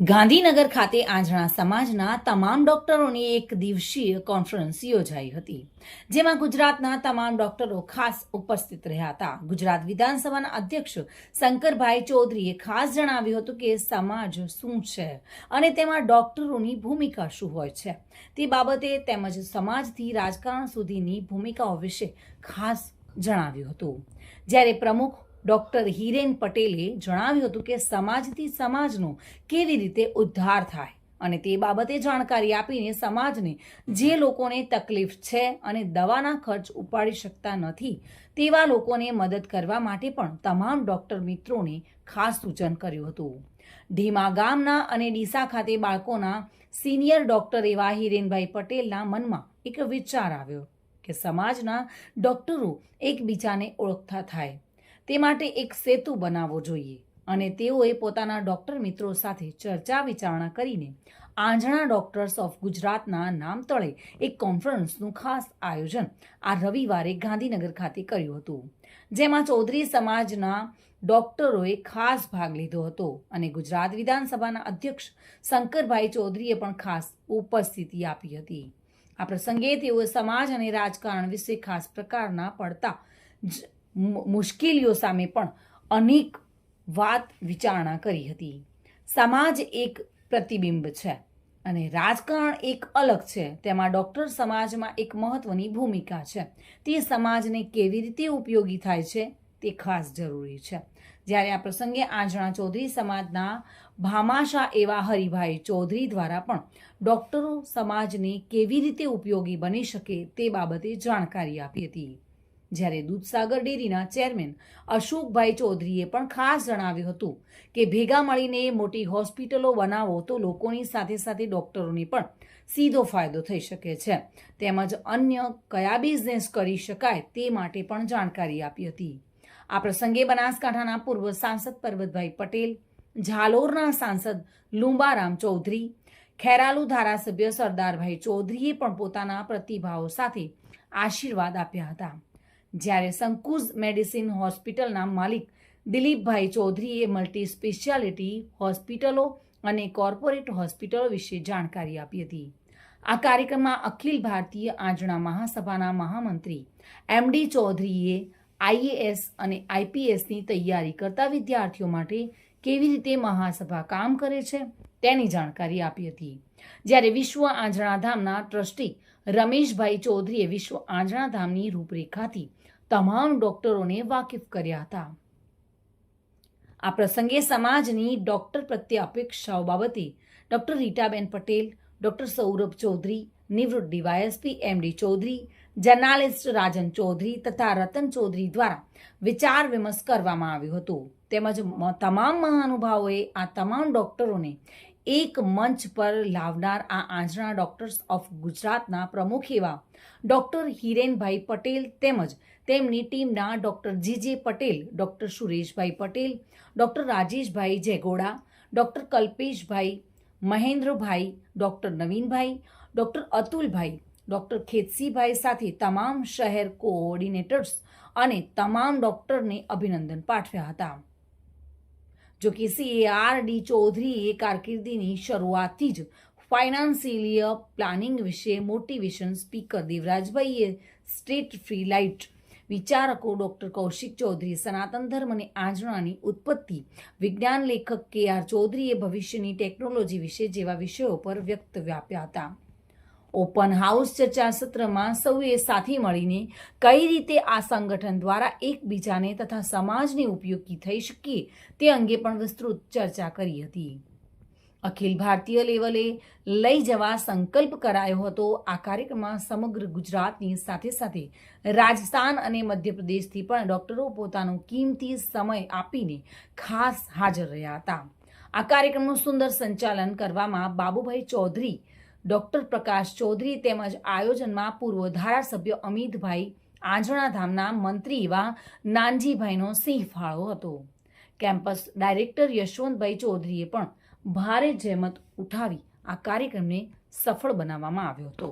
ગાંધીનગર ખાતે આંજણા સમાજના તમામ ડોક્ટરોની એક દિવસીય કોન્ફરન્સ યોજાઈ હતી, જેમાં ગુજરાતના તમામ ડોક્ટરો ખાસ ઉપસ્થિત રહ્યા હતા. ગુજરાત વિધાનસભાના અધ્યક્ષ શંકરભાઈ ચૌધરીએ ખાસ જણાવ્યું હતું કે સમાજ શું છે અને તેમાં ડોક્ટરોની ભૂમિકા શું હોય છે. તે બાબતે તેમજ સમાજથી રાજકારણ સુધીની ભૂમિકાઓ વિશે ખાસ જણાવ્યું હતું. જ્યારે પ્રમુખ ડોક્ટર હિરેન પટેલે જણાવ્યું હતું કે સમાજથી સમાજનો કેવી રીતે ઉદ્ધાર થાય અને તે બાબતે જાણકારી આપીને સમાજને જે લોકોને તકલીફ છે અને દવાના ખર્ચ ઉપાડી શકતા નથી, તેવા લોકોને મદદ કરવા માટે પણ તમામ ડોક્ટર મિત્રોને ખાસ સૂચન કર્યું હતું. ઢીમા ગામના અને ડીસા ખાતે બાળકોના સિનિયર ડોક્ટર એવા હિરેનભાઈ પટેલના મનમાં એક વિચાર આવ્યો કે સમાજના ડોક્ટરો એકબીજાને ઓળખતા થાય તે માટે એક સેતુ બનાવવો જોઈએ અને તેઓએ પોતાના ડોક્ટર મિત્રો સાથે ચર્ચા વિચારણા કરીને આંજણા ડોક્ટર્સ ઓફ ગુજરાતના નામ તળે એક કોન્ફરન્સનું ખાસ આયોજન આ રવિવારે ગાંધીનગર ખાતે કર્યું હતું. જેમાં ચૌધરી સમાજના ડોક્ટરોએ ખાસ ભાગ લીધો હતો અને ગુજરાત વિધાનસભાના અધ્યક્ષ શંકરભાઈ ચૌધરીએ પણ ખાસ ઉપસ્થિતિ આપી હતી. આ પ્રસંગે તેઓએ સમાજ અને રાજકારણ વિશે ખાસ પ્રકારના પડતા મુશ્કેલીઓ સામે પણ અનેક વાત વિચારણા કરી હતી. સમાજ એક પ્રતિબિંબ છે અને રાજકારણ એક અલગ છે. તેમાં ડૉક્ટર સમાજમાં એક મહત્વની ભૂમિકા છે. તે સમાજને કેવી રીતે ઉપયોગી થાય છે તે ખાસ જરૂરી છે. જ્યારે આ પ્રસંગે આંજણા ચૌધરી સમાજના ભામાશા એવા હરિભાઈ ચૌધરી દ્વારા પણ ડૉક્ટરો સમાજને કેવી રીતે ઉપયોગી બની શકે તે બાબતે જાણકારી આપી હતી. જ્યારે દૂધસાગર ડેરીના ચેરમેન અશોકભાઈ ચૌધરીએ પણ ખાસ જણાવ્યું હતું કે ભેગા મળીને મોટી હોસ્પિટલો બનાવો તો લોકોની સાથે સાથે ડોક્ટરોને પણ સીધો ફાયદો થઈ શકે છે. તેમજ અન્ય કયા બિઝનેસ કરી શકાય તે માટે પણ જાણકારી આપી હતી. આ પ્રસંગે બનાસકાંઠાના પૂર્વ સાંસદ પરબતભાઈ પટેલ, ઝાલોરના સાંસદ લુંબારામ ચૌધરી, ખેરાલુ ધારાસભ્ય સરદારભાઈ ચૌધરીએ પણ પોતાના પ્રતિભાવો સાથે આશીર્વાદ આપ્યા હતા. જ્યારે સંકુઝ મેડિસિન હોસ્પિટલના માલિક દિલીપભાઈ ચૌધરીએ મલ્ટી સ્પેશિયાલિટી હોસ્પિટલો અને કોર્પોરેટ હોસ્પિટલો વિશે જાણકારી આપી હતી. આ કાર્યક્રમમાં અખિલ ભારતીય આંજણા મહાસભાના મહામંત્રી એમડી ચૌધરીએ આઈએએસ અને આઈપીએસની તૈયારી કરતા વિદ્યાર્થીઓ માટે કેવી રીતે મહાસભા કામ કરે છે તેની જાણકારી આપી હતી. જ્યારે વિશ્વ આંજણાધામના ટ્રસ્ટી રમેશભાઈ ચૌધરીએ વિશ્વ આંજણા ધામની રૂપરેખાથી તમામ ડોક્ટરોને વાકેફ કર્યા હતા. આ પ્રસંગે સમાજની ડોક્ટર પ્રત્યે અપેક્ષાઓ બાબતે ડોક્ટર રીટાબેન પટેલ, ડોક્ટર સૌરભ ચૌધરી, નિવૃત્ત DYSP MD Chaudhary, journalist Rajan Chaudhary તથા રતન ચૌધરી દ્વારા વિચાર વિમર્શ કરવામાં આવ્યો હતો. તેમજ તમામ મહાનુભાવોએ આ તમામ ડોક્ટરોને એક મંચ પર લાવનાર આ આંજણા ડોક્ટર્સ ઓફ ગુજરાતના પ્રમુખ એવા ડૉક્ટર હિરેનભાઈ પટેલ તેમજ તેમની ટીમના doctor G J Patel, doctor Sureshbhai Patel, doctor Rajeshbhai Jegoda, doctor Kalpeshbhai Mahendrabhai, doctor Navinbhai, doctor Atulbhai, doctor Khetsibhai સાથે તમામ શહેર કોઓર્ડિનેટર્સ અને તમામ ડૉક્ટરને અભિનંદન પાઠવ્યા હતા. જો કે સીએઆર ડી ચૌધરીએ કારકિર્દીની શરૂઆતથી જ ફાઇનાન્સિયલ પ્લાનિંગ વિશે મોટિવેશન સ્પીકર દેવરાજભાઈએ સ્ટેટ ફ્રી લાઇટ વિચારકો ડૉક્ટર કૌશિક ચૌધરી સનાતન ધર્મ અને આંજણાની ઉત્પત્તિ વિજ્ઞાન લેખક કે આર ચૌધરીએ ભવિષ્યની ટેકનોલોજી વિશે જેવા વિષયો પર વ્યક્ત વ્યાપ્યા હતા. ઓપન હાઉસ ચર્ચા સત્રમાં સૌએ સાથે મળીને કઈ રીતે આ સંગઠન દ્વારા એકબીજાને તથા સમાજને ઉપયોગી થઈ શકીએ તે અંગે પણ વિસ્તૃત ચર્ચા કરી હતી. અખિલ ભારતીય લેવલે લઈ જવા સંકલ્પ કરાયો હતો. આ કાર્યક્રમમાં સમગ્ર ગુજરાતની સાથે સાથે રાજસ્થાન અને મધ્યપ્રદેશથી પણ ડોક્ટરો પોતાનો કિંમતી સમય આપીને ખાસ હાજર રહ્યા હતા. આ કાર્યક્રમનું સુંદર સંચાલન કરવામાં બાબુભાઈ ચૌધરી ડોક્ટર પ્રકાશ ચૌધરી તેમજ આયોજનમાં પૂર્વ ધારાસભ્ય અમિતભાઈ આંજણા ધામના મંત્રી એવા નાનજીભાઈનો સિંહ ફાળો હતો. કેમ્પસ ડાયરેક્ટર યશવંતભાઈ ચૌધરીએ પણ ભારે જહેમત ઉઠાવી આ કાર્યક્રમને સફળ બનાવવામાં આવ્યો હતો.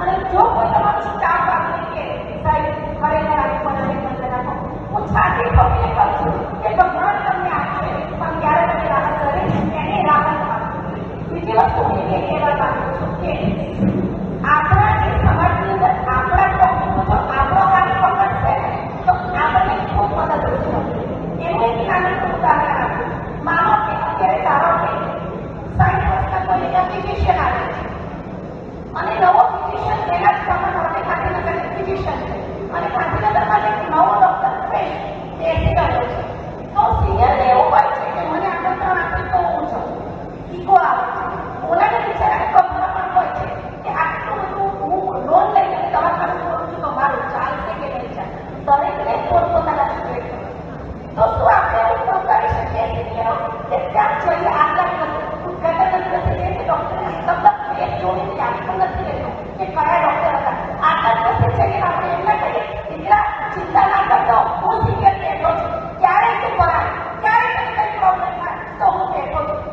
અને જો કોઈ વસ્તુ એ કહેવા માંગુ છું કે આપણા જે સમાજની અંદર આપણા ટોપિક જો આપણો કામ પકડશે ને, તો આપણને ખૂબ મદદરૂપ થશે એનું એક નાનકડું ઉદાહરણ આપું માનો કે અત્યારે ધારો કે સાઠ વર્ષના કોઈ એક ફિઝિશિયન આવે છે અને નવો ફિઝિશિયન તેના જ પ્રમાણ આપણે ગાંધીનગરની ફિઝિશિયન છે અને ગાંધીનગરમાં એક નવો ડોક્ટર ફ્રેશ બેસી રહ્યો છે તો સિનિયરને એવું હોય છે કે મને આમંત્રણ આપે તો હું જાઉં ઈગો આવે છે ઓલાને બિચારાને ગભરા પણ હોય છે કે આટલું બધું હું લોન લઈને દવાખાનું કરું છું તો મારું ચાલશે કે નહીં ચાલે દરેકને પોતપોતાના સિક્રેટ તો શું આપણે એવું તો કરી શકીએ સિનિયરો કે ત્યાં જઈએ આગળ નથી ઉદઘાટન નથી થશે કે ડૉક્ટરને શબ્દ ફેર જોઈને યાદ પણ નથી રહેતો કે કયા ડૉક્ટર હતા આગળ પાસે જઈને આપણે એમને કહીએ દીકરા ચિંતા ના કરતો હું સિનિયર બેઠો છું ક્યારે તું કરાય ક્યારે તને કંઈ પ્રોબ્લેમ થાય તો હું બેઠો છું